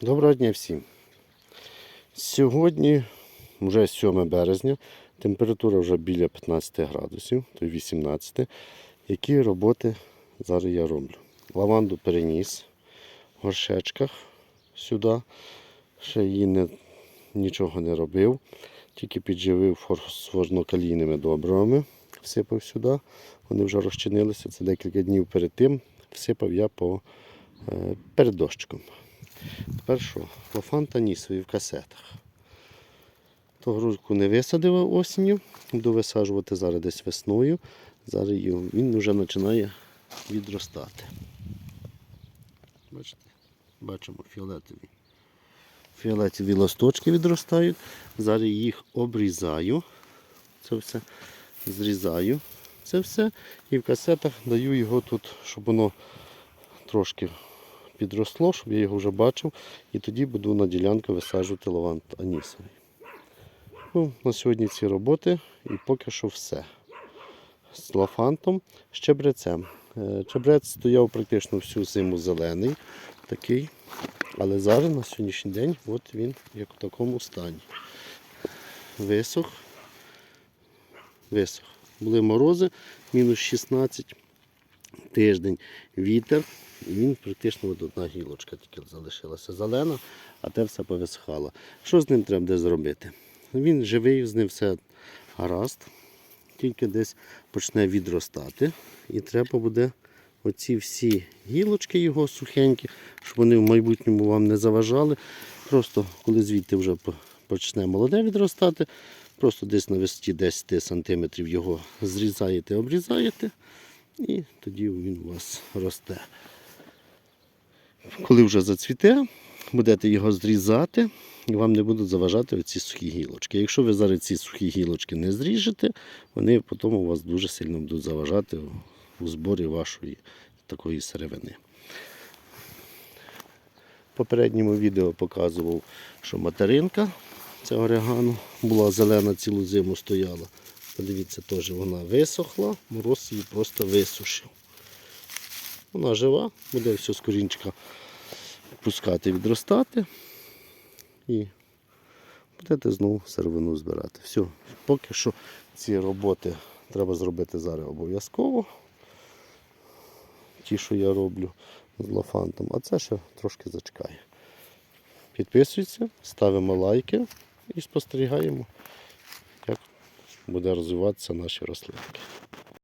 Доброго дня всім. Сьогодні вже 7 березня, температура вже біля 15 градусів, то й 18. Які роботи зараз я роблю? Лаванду переніс в горшечках сюди. Ще її не, нічого не робив, тільки підживив фосфорно-калійними добривами, всипав сюди. Вони вже розчинилися. Це декілька днів перед тим. Всипав я по, е, перед дощиком. Тепер що? Лофанта нісові в касетах. То грудку не висадив осінню, буду висаджувати зараз десь весною. Зараз він вже починає відростати. Бачите? Бачимо фіолетові. Фіолетові листочки відростають. Зараз їх обрізаю. Це все зрізаю. Це все. І в касетах даю його тут, щоб воно трошки підросло, щоб я його вже бачив, і тоді буду на ділянку висаджувати лавант анісовий. Ну, на сьогодні ці роботи і поки що все. З лафантом, з чебрецем. Е, Чебрець стояв практично всю зиму зелений, такий. Але зараз на сьогоднішній день от він як в такому стані. Висох. Висох. Були морози, мінус 16 тиждень вітер, він практично одна гілочка тільки залишилася зелена, а те все повисхало. Що з ним треба буде зробити? Він живий, з ним все гаразд, тільки десь почне відростати. І треба буде оці всі гілочки його сухенькі, щоб вони в майбутньому вам не заважали. Просто коли звідти вже почне молоде відростати, просто десь на висоті 10 см його зрізаєте, обрізаєте. І тоді він у вас росте. Коли вже зацвіте, будете його зрізати, і вам не будуть заважати оці сухі гілочки. Якщо ви зараз ці сухі гілочки не зріжете, вони потім у вас дуже сильно будуть заважати у- зборі вашої такої сировини. В попередньому відео показував, що материнка цього орегано була зелена цілу зиму стояла. Подивіться, теж вона висохла, мороз її просто висушив. Вона жива, буде все з корінчика пускати, відростати. І будете знову сировину збирати. Все, поки що ці роботи треба зробити зараз обов'язково. Ті, що я роблю з лафантом, а це ще трошки зачекає. Підписуйтесь, ставимо лайки і спостерігаємо, як буде розвиватися наші рослинки.